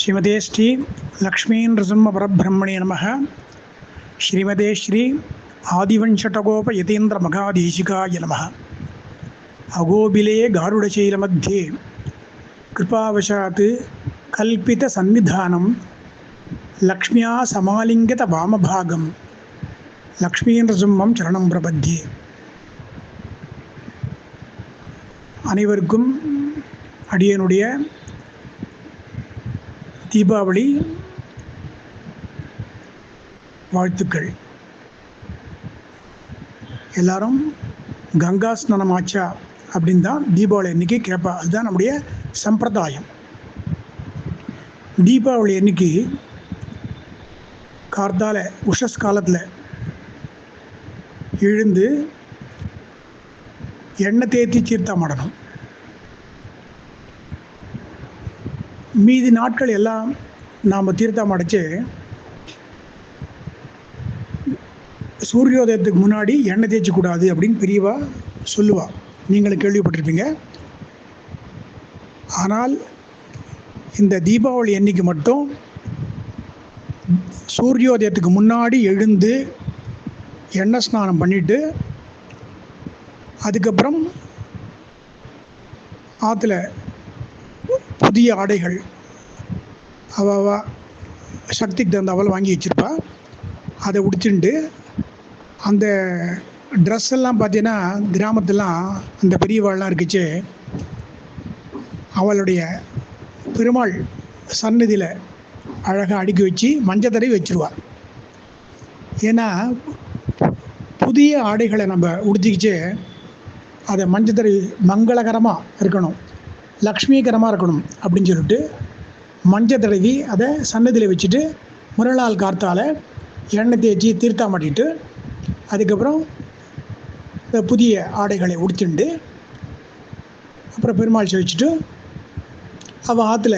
ஸ்ரீமதே ஸ்ரீ லக்ஷ்மீ நிருசிம்ம பரபிரம்மணே நம ஸ்ரீமதே ஸ்ரீ ஆதிவஞ்சடகோப யதேந்திர மகாதேசிகாய நம அகோபிலே காருடசைல மத்தியே கிருபாவசாத் கல்பித சன்னிதானம் லக்ஷ்மியா சமாலிங்கத வாமபாகம் லக்ஷ்மீ நிருசிம்மம் சரணம் பிரபத்தியே அனைவருக்கும் அடியனுடைய தீபாவளி வாழ்த்துக்கள். எல்லாரும் கங்கா ஸ்நானம் ஆச்சா அப்படின்னு தான் தீபாவளி அன்னைக்கு கேட்பா அதுதான் நம்முடைய சம்பிரதாயம். தீபாவளி அன்னைக்கு கார்த்தால உஷஸ் காலத்தில் எழுந்து எண்ணெய் தேத்தி தீர்த்தமாடணும் மீதி நாட்கள் எல்லாம் நாம் தீர்த்தம் அடைச்சு சூரியோதயத்துக்கு முன்னாடி எண்ணெய் தேய்ச்சிக்கூடாது அப்படின்னு பெரியவா சொல்லுவா. நீங்களும் கேள்விப்பட்டிருப்பீங்க. ஆனால் இந்த தீபாவளி அன்னைக்கு மட்டும் சூரியோதயத்துக்கு முன்னாடி எழுந்து எண்ணெய் ஸ்நானம் பண்ணிட்டு அதுக்கப்புறம் ஆற்றுல புதிய ஆடைகள். அவள் சக்திக்கு தகுந்த அவள் வாங்கி வச்சுருப்பா. அதை உடுத்திண்டு அந்த ட்ரெஸ் எல்லாம் பார்த்தீங்கன்னா கிராமத்துலாம் அந்த பெரியவாள்லாம் இருக்குச்சு. அவளுடைய பெருமாள் சன்னதியில் அழகாக அடுக்கி வச்சு மஞ்சள் தடவி வச்சுருவாள் ஏன்னா புதிய ஆடைகளை நம்ம உடுத்திக்கிச்சு அதை மஞ்சள் தடவி மங்களகரமாக இருக்கணும். லக்ஷ்மீகரமாக இருக்கணும் அப்படின்னு சொல்லிட்டு மஞ்சள் தடவி அதை சன்னதியில் வச்சுட்டு முரளால் கார்த்தால் எண்ணெய் தேய்ச்சி தீர்த்தம் மாட்டிட்டு அதுக்கப்புறம் இந்த புதிய ஆடைகளை உடுத்திண்டு அப்புறம் பெருமாள் செவிச்சுட்டு அவள் ஆற்றுல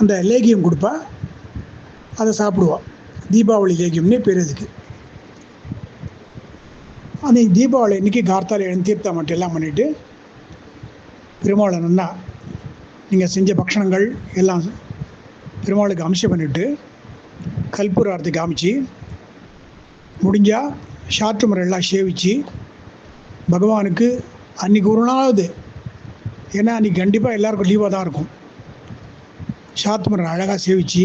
அந்த லேகியம் கொடுப்பா. அதை சாப்பிடுவாள் தீபாவளி லேகியம்னே பேர் அதுக்கு. அன்றைக்கி தீபாவளி அன்றைக்கி கார்த்தால் எழுந்து தீர்த்தம் மட்டும் எல்லாம் பண்ணிவிட்டு பெருமாளை நல்லா நீங்கள் செஞ்ச பக்ஷணங்கள் எல்லாம் பெருமாளுக்கு அம்சம் பண்ணிவிட்டு கல்பூர ஆரத்தி காமிச்சு முடிஞ்சால் ஷாற்று முறையெல்லாம் சேவித்து பகவானுக்கு அன்றைக்கி ஒரு நாளாவது ஏன்னா அன்றைக்கி கண்டிப்பாக எல்லாருக்கும் லீவாக தான் இருக்கும். சாத்து முறை அழகாக சேவித்து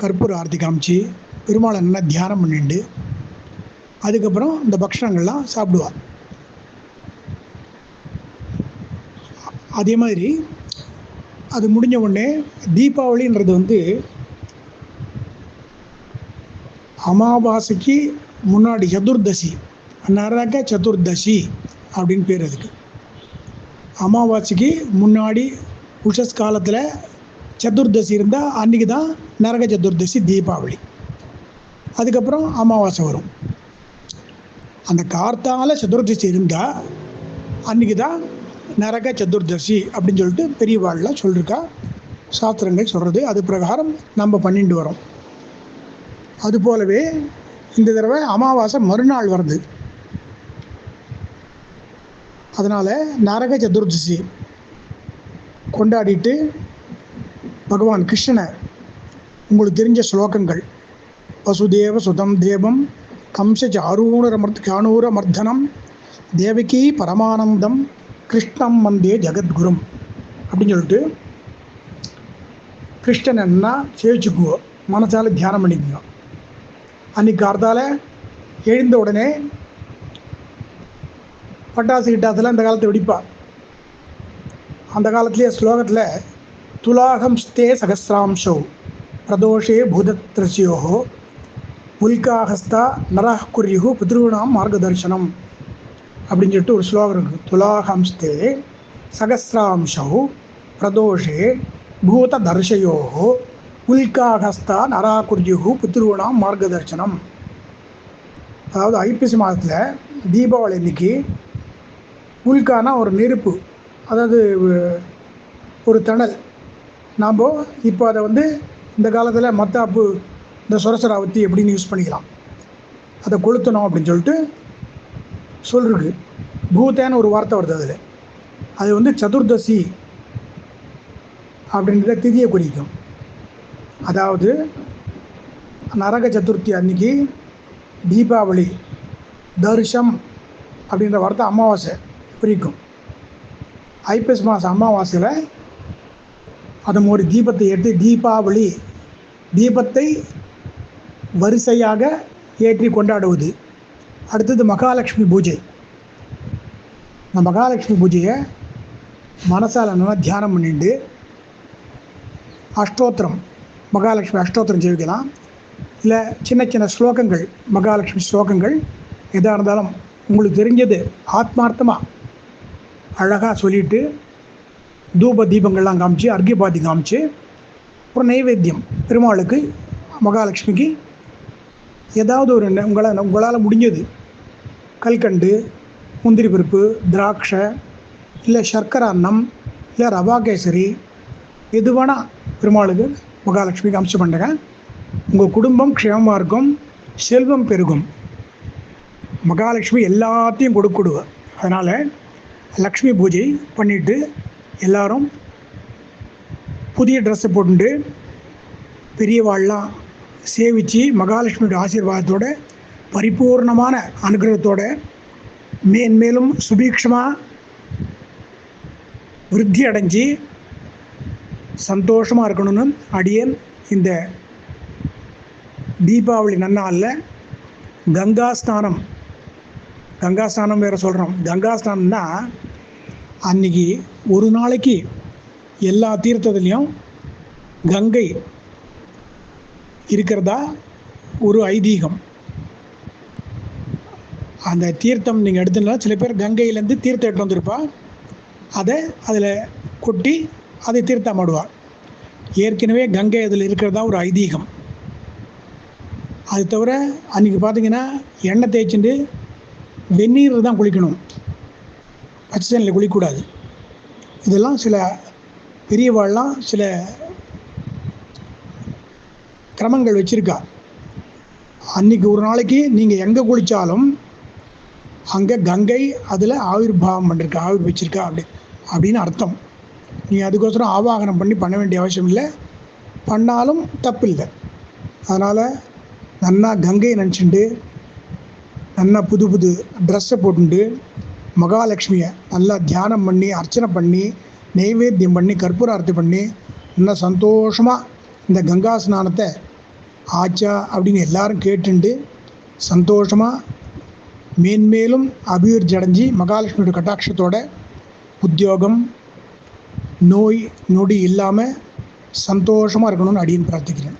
கற்பூர ஆரத்தி காமிச்சு பெருமாளை நல்லா தியானம் பண்ணிட்டு அதுக்கப்புறம் இந்த பக்ஷணங்கள்லாம் சாப்பிடுவாள் அதே மாதிரி அது முடிஞ்ச உடனே தீபாவளின்றது வந்து அமாவாசைக்கு முன்னாடி சதுர்தசி. நரக சதுர்தசி அப்படின்னு பேர் அதுக்கு. அமாவாசைக்கு முன்னாடி உஷஸ் காலத்தில் சதுர்தசி இருந்தால் அன்றைக்கி தான் நரக சதுர்தசி தீபாவளி. அதுக்கப்புறம் அமாவாசை வரும். அந்த கார்த்தால சதுர்தசி இருந்தால் அன்றைக்கி தான் நரக சதுர்தசி அப்படின்னு சொல்லிட்டு பெரியவாள்லாம் சொல்லியிருக்கா சாஸ்திரங்கள் சொல்கிறது அது பிரகாரம் நம்ம பண்ணிட்டு வரோம். அது போலவே இந்த தடவை அமாவாசை மறுநாள் வருது. அதனால் நரக சதுர்தசி கொண்டாடிட்டு பகவான் கிருஷ்ணனை உங்களுக்கு தெரிஞ்ச ஸ்லோகங்கள். வசுதேவ சுதம் தேவம் கம்ச சாரூணரமர்த் கானூர மர்தனம் தேவகி பரமானந்தம் கிருஷ்ணம் வந்தே ஜெகத்குரும். அப்படின்னு சொல்லிட்டு கிருஷ்ணன் என்ன சேவிச்சுக்குவோம் மனசால் தியானம் பண்ணிக்குங்க அன்றைக்கி கார்த்தால எழுந்த உடனே பட்டாசு கிட்டாசுலாம் இந்த காலத்தை வெடிப்பா. அந்த காலத்திலே ஸ்லோகத்தில் துலாகம் ஸ்தே சகசிராம்சோ பிரதோஷே பூதத்ரசியோகோ உல்காஹஸ்தா நரஹ் குர்யுகு பித்ருணாம் மார்கதர்சனம் அப்படின்னு சொல்லிட்டு ஒரு ஸ்லோகம் இருக்குது. துலாஹம்ஸ்தே சகசிராம்சௌ பிரதோஷே பூத தர்ஷயோகோ உல்காஹஸ்தா நராகுர்யுகு பித்ருணாம் மார்கதர்சனம் அதாவது ஐப்பசி மாதத்தில் தீபாவளி அன்னைக்கு உல்கானா ஒரு நெருப்பு அதாவது ஒரு தணல். நாம் இப்போ அதை வந்து இந்த காலத்தில் மத்தாப்பு இந்த சுரசராவத்தி எப்படின்னு யூஸ் பண்ணிக்கலாம். அதை கொளுத்தணும் அப்படின்னு சொல்லிட்டு சொல்லிருக்கு பூத்தேன்னு ஒரு வார்த்தை வருது அதில். அது வந்து சதுர்தசி அப்படின்றத திதியை குறிக்கும். அதாவது நரக சதுர்த்தி அன்னைக்கு தீபாவளி தர்ஷம் அப்படின்ற வார்த்தை அமாவாசை குறிக்கும். ஐப்பசி மாதம் அமாவாசையில் அதன் ஒரு தீபத்தை ஏற்றி தீபாவளி தீபத்தை வரிசையாக ஏற்றி கொண்டாடுவது. அடுத்தது மகாலட்சுமி பூஜை. இந்த மகாலட்சுமி பூஜையை மனசால் நல்லா தியானம் பண்ணிட்டு அஷ்டோத்திரம் மகாலட்சுமி அஷ்டோத்திரம் ஜெயிக்கலாம் இல்லை சின்ன சின்ன ஸ்லோகங்கள் மகாலட்சுமி ஸ்லோகங்கள் எதாக இருந்தாலும் உங்களுக்கு தெரிஞ்சது ஆத்மார்த்தமாக அழகாக சொல்லிட்டு தூப தீபங்கள்லாம் காமிச்சு அர்க்கியபாதி காமிச்சு அப்புறம் நைவேத்தியம். பெருமாளுக்கு மகாலட்சுமிக்கு ஏதாவது ஒரு ந- உங்களால் உங்களால் முடிஞ்சது. கல்கண்டு முந்திரி பருப்பு திராட்சை இல்லை சர்க்கரை அன்னம் இல்லை ரவா கேசரி எது வேணால் பெருமாளுக்கு மகாலட்சுமிக்கு அம்சம் பண்ணுங்க உங்கள் குடும்பம் க்ஷேமமாக இருக்கும் செல்வம் பெருகும். மகாலட்சுமி எல்லாத்தையும் கொடுக்கொடுவேன் அதனால் லக்ஷ்மி பூஜை பண்ணிட்டு எல்லாரும் புதிய ட்ரெஸ்ஸை போட்டுட்டு பெரியவாள்லாம் சேவித்து மகாலட்சுமியோட ஆசீர்வாதத்தோட பரிபூர்ணமான அனுகிரகத்தோட மேன்மேலும் சுபீக்ஷமாக விருத்தி அடைஞ்சு சந்தோஷமாக இருக்கணும்னு அடியேன் இந்த தீபாவளி நன்னாளில் கங்கா ஸ்நானம். கங்கா ஸ்நானம் வேறு சொல்கிறோம் கங்கா ஸ்நானம்னா அன்னைக்கு ஒரு நாளைக்கு எல்லா தீர்த்தத்துலேயும் கங்கை இருக்கிறதா? ஒரு ஐதீகம். அந்த தீர்த்தம் நீங்கள் எடுத்துனா சில பேர் கங்கையிலேருந்து தீர்த்தம் எடுத்து வந்திருப்பா. அதை அதில் கொட்டி அதை தீர்த்தமாடுவார் ஏற்கனவே கங்கை அதில் இருக்கிறதா ஒரு ஐதீகம். அது தவிர அன்றைக்கி பார்த்தீங்கன்னா எண்ணெய் தேய்ச்சிட்டு வெந்நீர் தான் குளிக்கணும். பச்சை தண்ணியில் குளிக்கக்கூடாது. இதெல்லாம் சில பெரியவாள்லாம் சில கிரமங்கள் வச்சுருக்கா. அன்னைக்கு ஒரு நாளைக்கு நீங்கள் எங்கே குளித்தாலும் அங்கே கங்கை அதில் ஆவிர்பாவம் பண்ணிருக்கா ஆவிர் வச்சிருக்கா அப்படி அப்படின்னு அர்த்தம். நீ அதுக்கோசரம் ஆவாகனம் பண்ணி பண்ண வேண்டிய அவசியம் இல்லை. பண்ணாலும் தப்பில்லை. அதனால் நன்னா கங்கையை நினச்சிண்டு நல்லா புது புது ட்ரெஸ்ஸை போட்டுண்டு மகாலட்சுமியை நல்லா தியானம் பண்ணி அர்ச்சனை பண்ணி நெய்வேத்தியம் பண்ணி கற்பூர ஆரத்தி பண்ணி நல்லா சந்தோஷமாக இந்த கங்கா ஸ்நானத்தை ஆச்சா அப்படின்னு எல்லாரும் கேட்டுண்டு சந்தோஷமாக மேன்மேலும் அபிவிருத்தி அடைஞ்சு மகாலட்சுமியோட கட்டாட்சத்தோட உத்தியோகம் நோய் நொடி இல்லாமல் சந்தோஷமாக இருக்கணும்னு அடியும் பிரார்த்திக்கிறேன்.